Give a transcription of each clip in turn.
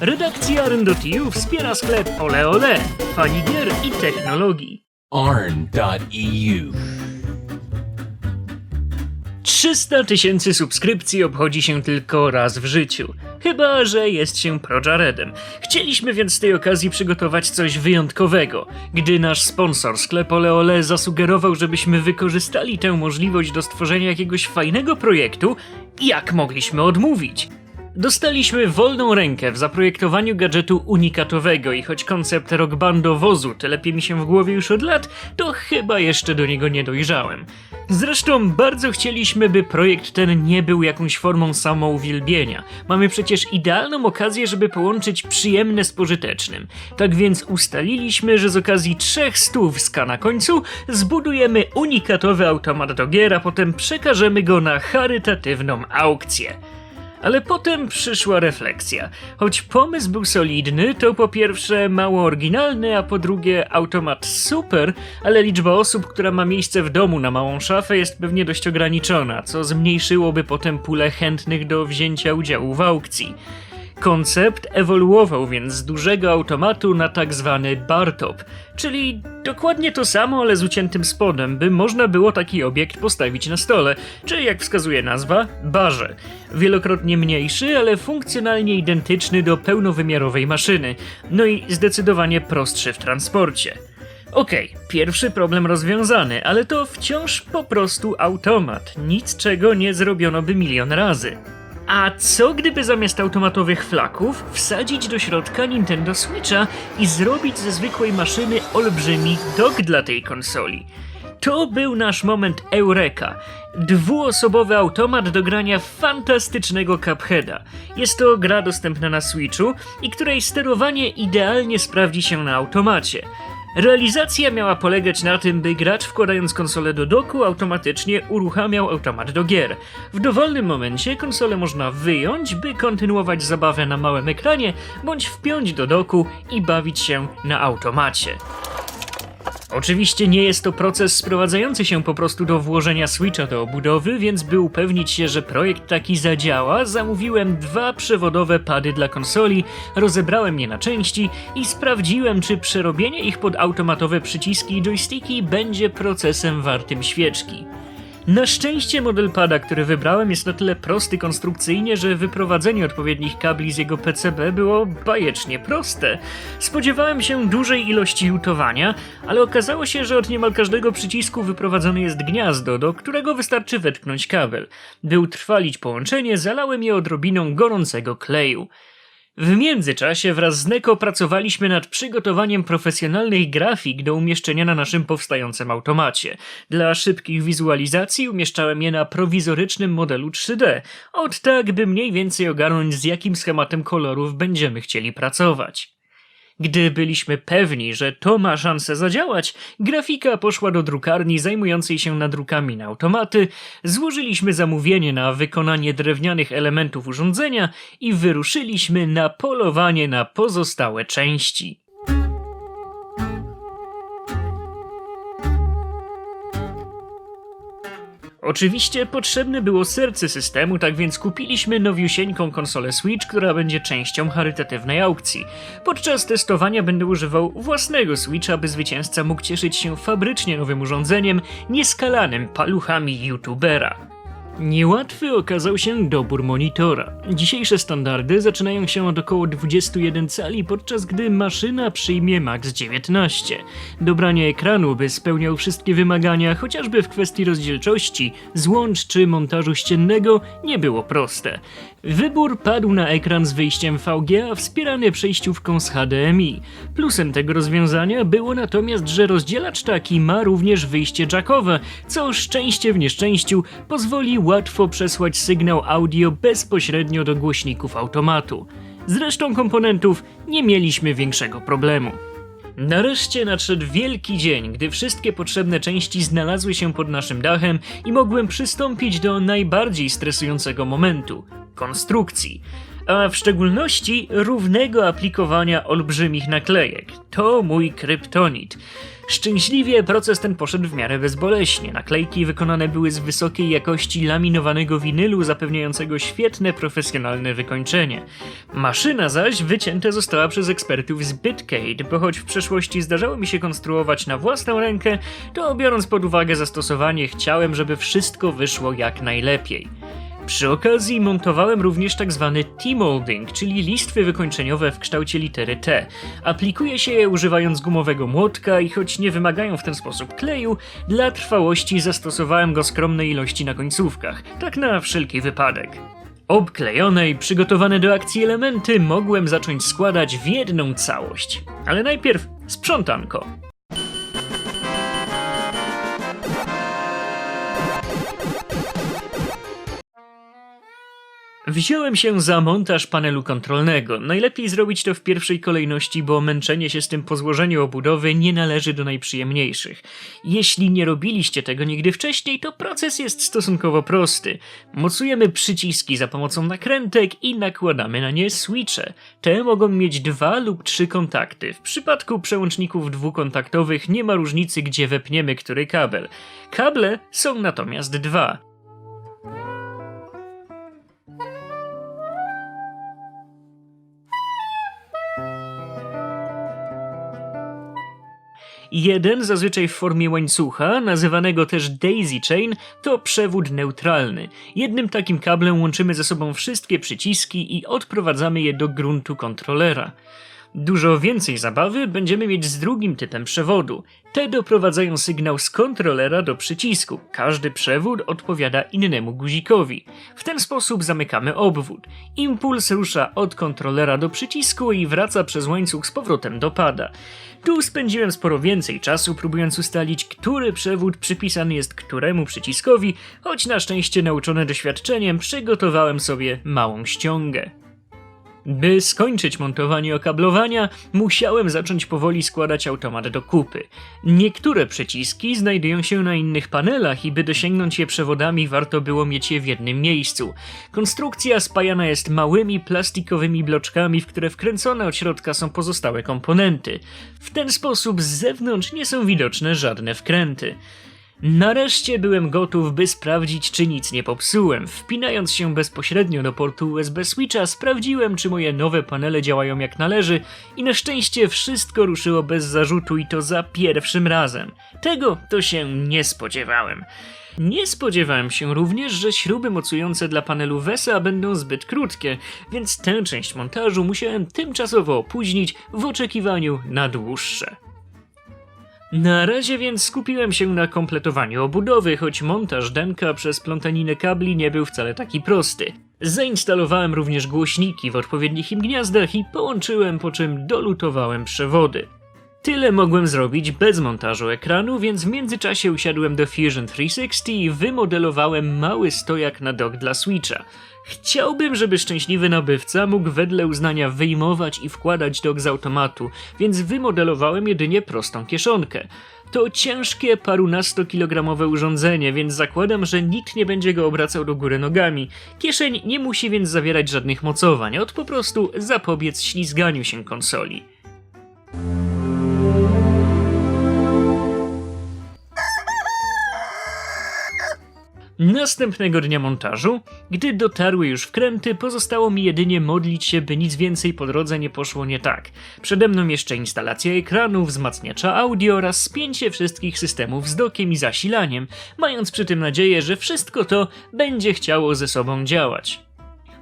Redakcja Rendo.tu wspiera sklep Ole Ole, fani gier i technologii. arn.eu. 300 tysięcy subskrypcji obchodzi się tylko raz w życiu. Chyba, że jest się projaredem. Chcieliśmy więc z tej okazji przygotować coś wyjątkowego. Gdy nasz sponsor sklep Ole Ole zasugerował, żebyśmy wykorzystali tę możliwość do stworzenia jakiegoś fajnego projektu, jak mogliśmy odmówić? Dostaliśmy wolną rękę w zaprojektowaniu gadżetu unikatowego i choć koncept rockbandowozu telepie mi się w głowie już od lat, to chyba jeszcze do niego nie dojrzałem. Zresztą bardzo chcieliśmy, by projekt ten nie był jakąś formą samouwielbienia. Mamy przecież idealną okazję, żeby połączyć przyjemne z pożytecznym. Tak więc ustaliliśmy, że z okazji trzech stów na końcu zbudujemy unikatowy automat do gier, a potem przekażemy go na charytatywną aukcję. Ale potem przyszła refleksja. Choć pomysł był solidny, to po pierwsze mało oryginalny, a po drugie automat super, ale liczba osób, która ma miejsce w domu na małą szafę jest pewnie dość ograniczona, co zmniejszyłoby potem pulę chętnych do wzięcia udziału w aukcji. Koncept ewoluował więc z dużego automatu na tak zwany bartop, czyli dokładnie to samo, ale z uciętym spodem, by można było taki obiekt postawić na stole, czy jak wskazuje nazwa, barze. Wielokrotnie mniejszy, ale funkcjonalnie identyczny do pełnowymiarowej maszyny, no i zdecydowanie prostszy w transporcie. Okej, pierwszy problem rozwiązany, ale to wciąż po prostu automat, nic czego nie zrobiono by milion razy. A co gdyby zamiast automatowych flaków wsadzić do środka Nintendo Switcha i zrobić ze zwykłej maszyny olbrzymi dock dla tej konsoli? To był nasz moment Eureka. Dwuosobowy automat do grania fantastycznego Cupheada. Jest to gra dostępna na Switchu i której sterowanie idealnie sprawdzi się na automacie. Realizacja miała polegać na tym, by gracz wkładając konsolę do doku automatycznie uruchamiał automat do gier. W dowolnym momencie konsolę można wyjąć, by kontynuować zabawę na małym ekranie, bądź wpiąć do doku i bawić się na automacie. Oczywiście nie jest to proces sprowadzający się po prostu do włożenia Switcha do obudowy, więc by upewnić się, że projekt taki zadziała, zamówiłem dwa przewodowe pady dla konsoli, rozebrałem je na części i sprawdziłem, czy przerobienie ich pod automatowe przyciski i joysticki będzie procesem wartym świeczki. Na szczęście model pada, który wybrałem jest na tyle prosty konstrukcyjnie, że wyprowadzenie odpowiednich kabli z jego PCB było bajecznie proste. Spodziewałem się dużej ilości jutowania, ale okazało się, że od niemal każdego przycisku wyprowadzone jest gniazdo, do którego wystarczy wetknąć kabel. By utrwalić połączenie, zalałem je odrobiną gorącego kleju. W międzyczasie wraz z Neko pracowaliśmy nad przygotowaniem profesjonalnych grafik do umieszczenia na naszym powstającym automacie. Dla szybkich wizualizacji umieszczałem je na prowizorycznym modelu 3D, od tak by mniej więcej ogarnąć z jakim schematem kolorów będziemy chcieli pracować. Gdy byliśmy pewni, że to ma szansę zadziałać, grafika poszła do drukarni zajmującej się nadrukami na automaty, złożyliśmy zamówienie na wykonanie drewnianych elementów urządzenia i wyruszyliśmy na polowanie na pozostałe części. Oczywiście potrzebne było serce systemu, tak więc kupiliśmy nowiusieńką konsolę Switch, która będzie częścią charytatywnej aukcji. Podczas testowania będę używał własnego Switcha, by zwycięzca mógł cieszyć się fabrycznie nowym urządzeniem, nieskalanym paluchami youtubera. Niełatwy okazał się dobór monitora. Dzisiejsze standardy zaczynają się od około 21 cali, podczas gdy maszyna przyjmie max 19. Dobranie ekranu, by spełniał wszystkie wymagania, chociażby w kwestii rozdzielczości, złącz czy montażu ściennego, nie było proste. Wybór padł na ekran z wyjściem VGA wspierany przejściówką z HDMI. Plusem tego rozwiązania było natomiast, że rozdzielacz taki ma również wyjście jackowe, co szczęście w nieszczęściu pozwoli łatwo przesłać sygnał audio bezpośrednio do głośników automatu. Z resztą komponentów nie mieliśmy większego problemu. Nareszcie nadszedł wielki dzień, gdy wszystkie potrzebne części znalazły się pod naszym dachem i mogłem przystąpić do najbardziej stresującego momentu konstrukcji. A w szczególności równego aplikowania olbrzymich naklejek. To mój kryptonit. Szczęśliwie proces ten poszedł w miarę bezboleśnie. Naklejki wykonane były z wysokiej jakości laminowanego winylu, zapewniającego świetne profesjonalne wykończenie. Maszyna zaś wycięta została przez ekspertów z Bitcade, bo choć w przeszłości zdarzało mi się konstruować na własną rękę, to biorąc pod uwagę zastosowanie, chciałem, żeby wszystko wyszło jak najlepiej. Przy okazji montowałem również tak zwany T-molding, czyli listwy wykończeniowe w kształcie litery T. Aplikuje się je używając gumowego młotka i choć nie wymagają w ten sposób kleju, dla trwałości zastosowałem go skromnej ilości na końcówkach, tak na wszelki wypadek. Obklejone i przygotowane do akcji elementy mogłem zacząć składać w jedną całość. Ale najpierw sprzątanko. Wziąłem się za montaż panelu kontrolnego. Najlepiej zrobić to w pierwszej kolejności, bo męczenie się z tym po złożeniu obudowy nie należy do najprzyjemniejszych. Jeśli nie robiliście tego nigdy wcześniej, to proces jest stosunkowo prosty. Mocujemy przyciski za pomocą nakrętek i nakładamy na nie switche. Te mogą mieć dwa lub trzy kontakty. W przypadku przełączników dwukontaktowych nie ma różnicy, gdzie wepniemy który kabel. Kable są natomiast dwa. Jeden, zazwyczaj w formie łańcucha, nazywanego też daisy chain, to przewód neutralny. Jednym takim kablem łączymy ze sobą wszystkie przyciski i odprowadzamy je do gruntu kontrolera. Dużo więcej zabawy będziemy mieć z drugim typem przewodu. Te doprowadzają sygnał z kontrolera do przycisku. Każdy przewód odpowiada innemu guzikowi. W ten sposób zamykamy obwód. Impuls rusza od kontrolera do przycisku i wraca przez łańcuch z powrotem do pada. Tu spędziłem sporo więcej czasu próbując ustalić, który przewód przypisany jest któremu przyciskowi, choć na szczęście nauczony doświadczeniem przygotowałem sobie małą ściągę. By skończyć montowanie okablowania, musiałem zacząć powoli składać automat do kupy. Niektóre przyciski znajdują się na innych panelach i by dosięgnąć je przewodami warto było mieć je w jednym miejscu. Konstrukcja spajana jest małymi plastikowymi bloczkami, w które wkręcone od środka są pozostałe komponenty. W ten sposób z zewnątrz nie są widoczne żadne wkręty. Nareszcie byłem gotów, by sprawdzić, czy nic nie popsułem. Wpinając się bezpośrednio do portu USB Switcha, sprawdziłem, czy moje nowe panele działają jak należy i na szczęście wszystko ruszyło bez zarzutu i to za pierwszym razem. Tego to się nie spodziewałem. Nie spodziewałem się również, że śruby mocujące dla panelu VESA będą zbyt krótkie, więc tę część montażu musiałem tymczasowo opóźnić w oczekiwaniu na dłuższe. Na razie więc skupiłem się na kompletowaniu obudowy, choć montaż denka przez plątaninę kabli nie był wcale taki prosty. Zainstalowałem również głośniki w odpowiednich im gniazdach i połączyłem, po czym dolutowałem przewody. Tyle mogłem zrobić bez montażu ekranu, więc w międzyczasie usiadłem do Fusion 360 i wymodelowałem mały stojak na dock dla Switcha. Chciałbym, żeby szczęśliwy nabywca mógł wedle uznania wyjmować i wkładać dock z automatu, więc wymodelowałem jedynie prostą kieszonkę. To ciężkie, parunastokilogramowe urządzenie, więc zakładam, że nikt nie będzie go obracał do góry nogami. Kieszeń nie musi więc zawierać żadnych mocowań, od po prostu zapobiec ślizganiu się konsoli. Następnego dnia montażu, gdy dotarły już wkręty, pozostało mi jedynie modlić się, by nic więcej po drodze nie poszło nie tak. Przede mną jeszcze instalacja ekranu, wzmacniacza audio oraz spięcie wszystkich systemów z dokiem i zasilaniem, mając przy tym nadzieję, że wszystko to będzie chciało ze sobą działać.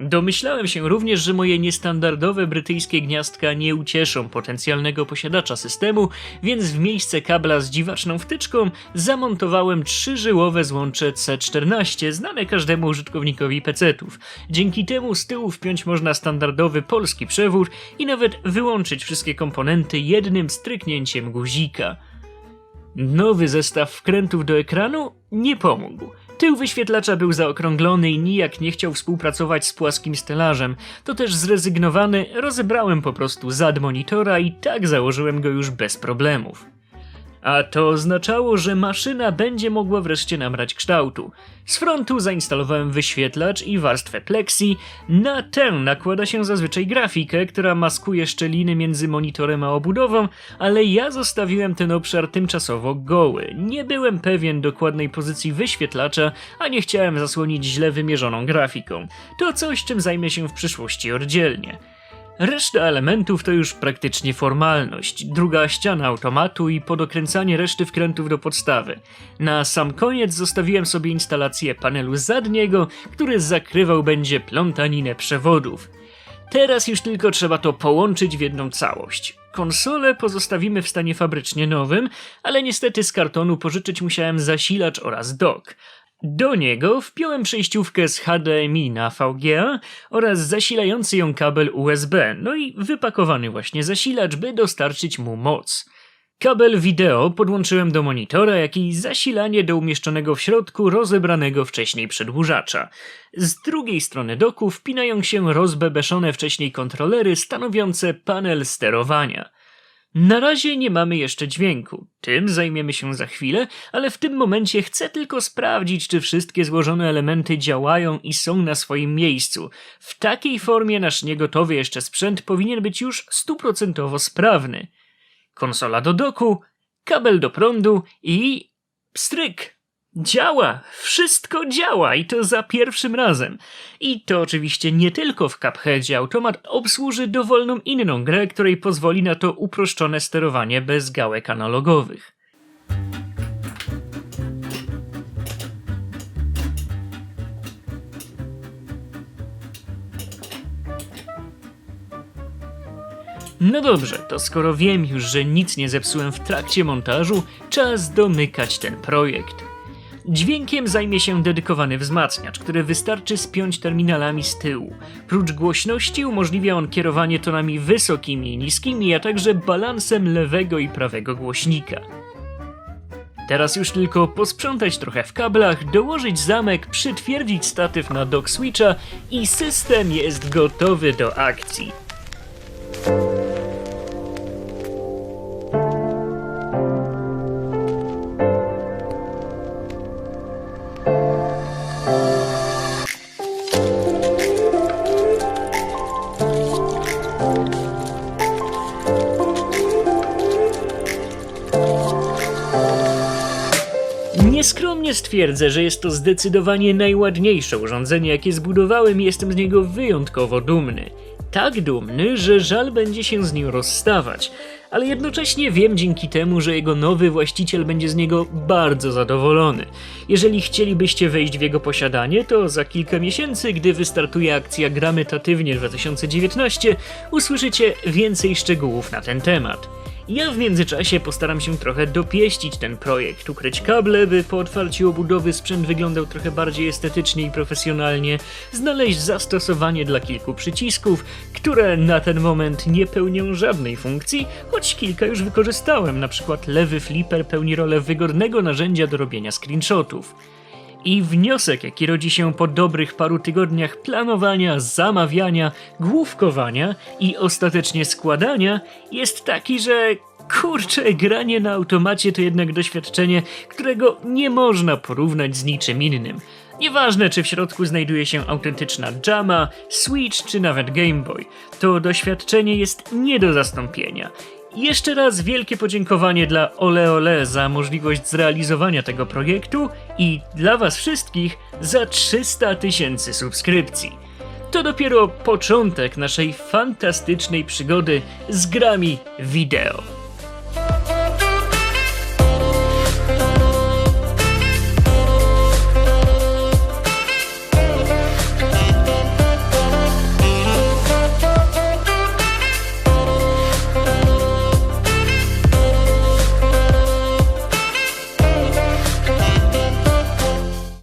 Domyślałem się również, że moje niestandardowe brytyjskie gniazdka nie ucieszą potencjalnego posiadacza systemu, więc w miejsce kabla z dziwaczną wtyczką zamontowałem trzyżyłowe złącze C14 znane każdemu użytkownikowi PC-ów. Dzięki temu z tyłu wpiąć można standardowy polski przewód i nawet wyłączyć wszystkie komponenty jednym stryknięciem guzika. Nowy zestaw wkrętów do ekranu nie pomógł. Tył wyświetlacza był zaokrąglony i nijak nie chciał współpracować z płaskim stelażem. To też zrezygnowany, rozebrałem po prostu zad monitora i tak założyłem go już bez problemów. A to oznaczało, że maszyna będzie mogła wreszcie nabrać kształtu. Z frontu zainstalowałem wyświetlacz i warstwę plexi. Na tę nakłada się zazwyczaj grafikę, która maskuje szczeliny między monitorem a obudową, ale ja zostawiłem ten obszar tymczasowo goły. Nie byłem pewien dokładnej pozycji wyświetlacza, a nie chciałem zasłonić źle wymierzoną grafiką. To coś, czym zajmę się w przyszłości oddzielnie. Reszta elementów to już praktycznie formalność. Druga ściana automatu i podokręcanie reszty wkrętów do podstawy. Na sam koniec zostawiłem sobie instalację panelu zadniego, który zakrywał będzie plątaninę przewodów. Teraz już tylko trzeba to połączyć w jedną całość. Konsolę pozostawimy w stanie fabrycznie nowym, ale niestety z kartonu pożyczyć musiałem zasilacz oraz dock. Do niego wpiąłem przejściówkę z HDMI na VGA oraz zasilający ją kabel USB, no i wypakowany właśnie zasilacz, by dostarczyć mu moc. Kabel wideo podłączyłem do monitora, jak i zasilanie do umieszczonego w środku rozebranego wcześniej przedłużacza. Z drugiej strony doku wpinają się rozbebeszone wcześniej kontrolery stanowiące panel sterowania. Na razie nie mamy jeszcze dźwięku. Tym zajmiemy się za chwilę, ale w tym momencie chcę tylko sprawdzić, czy wszystkie złożone elementy działają i są na swoim miejscu. W takiej formie nasz niegotowy jeszcze sprzęt powinien być już stuprocentowo sprawny. Konsola do doku, kabel do prądu i stryk. Działa! Wszystko działa i to za pierwszym razem. I to oczywiście nie tylko w Cupheadzie automat obsłuży dowolną inną grę, której pozwoli na to uproszczone sterowanie bez gałek analogowych. No dobrze, to skoro wiem już, że nic nie zepsułem w trakcie montażu, czas domykać ten projekt. Dźwiękiem zajmie się dedykowany wzmacniacz, który wystarczy spiąć terminalami z tyłu. Prócz głośności umożliwia on kierowanie tonami wysokimi i niskimi, a także balansem lewego i prawego głośnika. Teraz już tylko posprzątać trochę w kablach, dołożyć zamek, przytwierdzić statyw na dock switcha i system jest gotowy do akcji. Nieskromnie stwierdzę, że jest to zdecydowanie najładniejsze urządzenie, jakie zbudowałem i jestem z niego wyjątkowo dumny. Tak dumny, że żal będzie się z nim rozstawać, ale jednocześnie wiem dzięki temu, że jego nowy właściciel będzie z niego bardzo zadowolony. Jeżeli chcielibyście wejść w jego posiadanie, to za kilka miesięcy, gdy wystartuje akcja Gramy Tatywnie 2019, usłyszycie więcej szczegółów na ten temat. Ja w międzyczasie postaram się trochę dopieścić ten projekt, ukryć kable, by po otwarciu obudowy sprzęt wyglądał trochę bardziej estetycznie i profesjonalnie, znaleźć zastosowanie dla kilku przycisków, które na ten moment nie pełnią żadnej funkcji, choć kilka już wykorzystałem, na przykład lewy flipper pełni rolę wygodnego narzędzia do robienia screenshotów. I wniosek, jaki rodzi się po dobrych paru tygodniach planowania, zamawiania, główkowania i ostatecznie składania, jest taki, że kurczę, granie na automacie to jednak doświadczenie, którego nie można porównać z niczym innym. Nieważne, czy w środku znajduje się autentyczna Jama, Switch czy nawet Game Boy, to doświadczenie jest nie do zastąpienia. Jeszcze raz wielkie podziękowanie dla Ole Ole za możliwość zrealizowania tego projektu i dla Was wszystkich za 300 tysięcy subskrypcji. To dopiero początek naszej fantastycznej przygody z grami wideo.